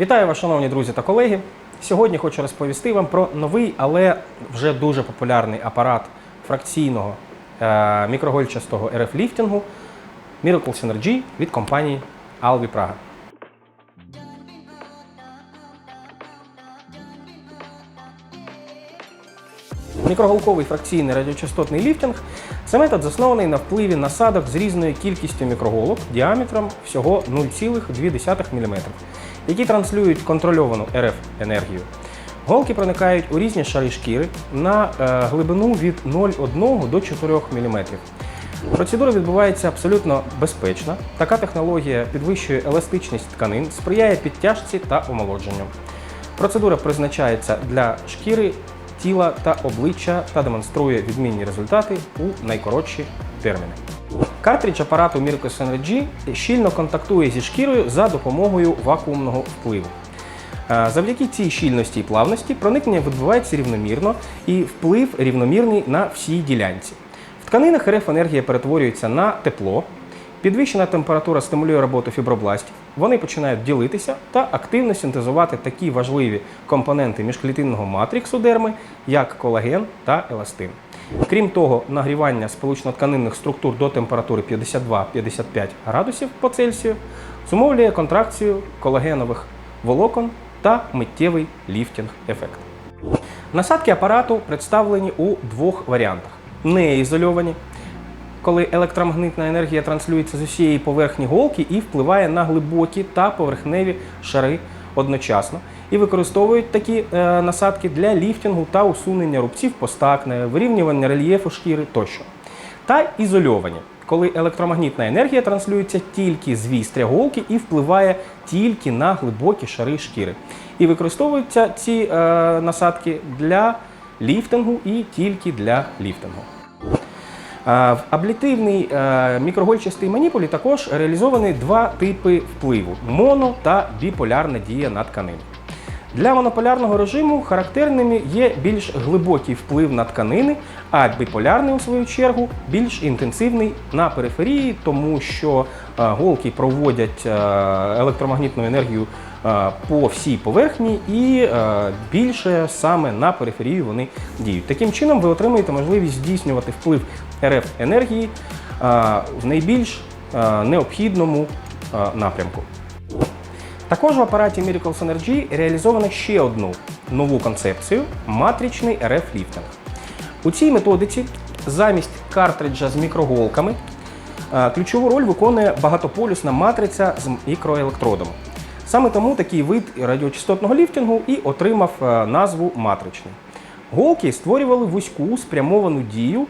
Вітаю вас, шановні друзі та колеги. Сьогодні хочу розповісти вам про новий, але вже дуже популярний апарат фракційного е, мікрогольчастого РФ-ліфтингу Miracle Synergy від компанії Alvi Praga. Мікроголковий фракційний радіочастотний ліфтинг це метод заснований на впливі насадок з різною кількістю мікроголок діаметром всього 0,2 мм, які транслюють контрольовану РФ енергію. Голки проникають у різні шари шкіри на е, глибину від 0,1 до 4 мм. Процедура відбувається абсолютно безпечно. Така технологія підвищує еластичність тканин, сприяє підтяжці та омолодженню. Процедура призначається для шкіри, тіла та обличчя та демонструє відмінні результати у найкоротші терміни. Картридж апарату Mircos Energy щільно контактує зі шкірою за допомогою вакуумного впливу. Е, Завдяки цій щільності і плавності проникнення відбувається рівномірно і вплив рівномірний на всій ділянці. В тканинах РФ енергія перетворюється на тепло, підвищена температура стимулює роботу фібробластів, вони починають ділитися та активно синтезувати такі важливі компоненти міжклітинного матриксу дерми, як колаген та еластин. Крім того, нагрівання сполучно-тканинних структур до температури 52-55 градусів по Цельсію зумовлює контракцію колагенових волокон та миттєвий ліфтінг-ефект. Насадки апарату представлені у двох варіантах: неізольовані, коли електромагнитна енергія транслюється з усієї поверхні голки і впливає на глибокі та поверхневі шари одночасно, і використовують такі е, насадки для ліфтингу та усунення рубців постакне, вирівнювання рельєфу шкіри тощо. Та ізольовані, коли електромагнітна енергія транслюється тільки з вістря голки і впливає тільки на глибокі шари шкіри. І використовуються ці е, насадки для ліфтингу і тільки для ліфтингу. В аблітивній е, мікрогольчастій маніпулі також реалізовані два типи впливу моно та біполярна дія на тканину. Для монополярного режиму характерними є більш глибокий вплив на тканини, а біполярний, у свою чергу, більш інтенсивний на периферії, тому що е, голки проводять е, електромагнітну енергію по всій поверхні і е, більше саме на периферію вони діють. Таким чином, ви отримаєте можливість здійснювати вплив РФ енергії е, в найбільш е, необхідному е, напрямку. Також в апараті Miracle Synergy реалізовано ще одну нову концепцію матричний РФ ліфтинг. У цій методиці замість картриджа з мікроголками е, ключову роль виконує багатополюсна матриця з мікроелектродами. Саме тому такий вид радіочастотного ліфтингу і отримав е, назву матричний. Голки створювали вузьку спрямовану дію е,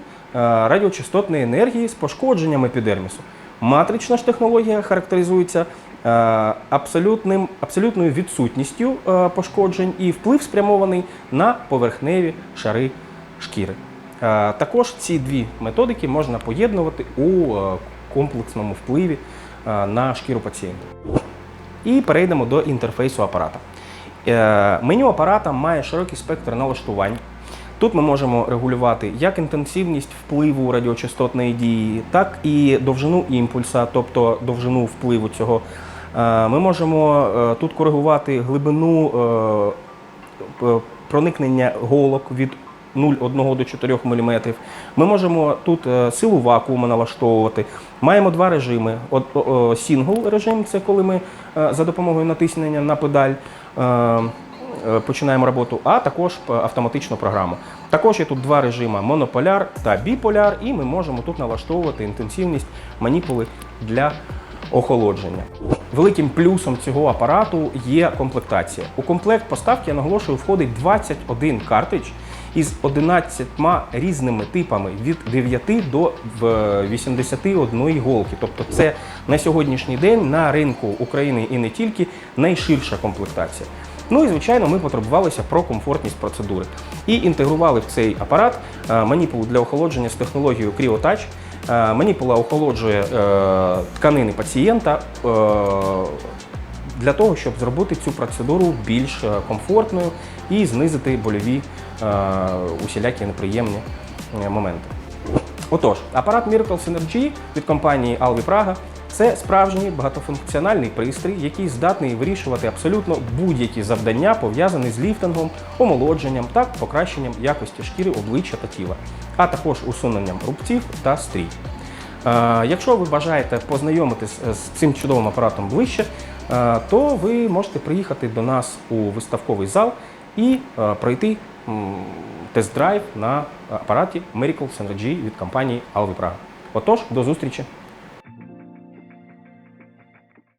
радіочастотної енергії з пошкодженням епідермісу. Матрична ж технологія характеризується е, абсолютним, абсолютною відсутністю пошкоджень і вплив спрямований на поверхневі шари шкіри. Також ці дві методики можна поєднувати у комплексному впливі на шкіру пацієнта. І перейдемо до інтерфейсу апарата. Е, Меню апарата має широкий спектр налаштувань. Тут ми можемо регулювати як інтенсивність впливу радіочастотної дії, так і довжину імпульса, тобто довжину впливу цього. Е, Ми можемо е, тут коригувати глибину проникнення голок від 0,1 до 4 мм. Ми можемо тут е, силу вакууму налаштовувати. Маємо два режими. Сінгл режим це коли ми е, за допомогою натиснення на педаль е, починаємо роботу, а також автоматичну програму. Також є тут два режими монополяр та біполяр, і ми можемо тут налаштовувати інтенсивність маніпули для охолодження. Великим плюсом цього апарату є комплектація. У комплект поставки, я наголошую, входить 21 картридж із 11 різними типами від 9 до 81 голки. Тобто це на сьогоднішній день на ринку України і не тільки найширша комплектація. Ну і звичайно, ми потребувалися про комфортність процедури і інтегрували в цей апарат е, маніпулу для охолодження з технологією CryoTouch. Е, Маніпула охолоджує е, тканини пацієнта для того, щоб зробити цю процедуру більш комфортною і знизити больові усілякі неприємні е, моменти. Отож, апарат Miracle Synergy від компанії Alvi Praga Це справжній багатофункціональний пристрій, який здатний вирішувати абсолютно будь-які завдання, пов'язані з ліфтингом, омолодженням та покращенням якості шкіри обличчя та тіла, а також усуненням рубців та стрій. Е, Якщо ви бажаєте познайомитись з цим чудовим апаратом ближче, е, то ви можете приїхати до нас у виставковий зал і е, пройти тест-драйв на апараті Miracle Synergy від компанії Alvi Praga. Отож, до зустрічі!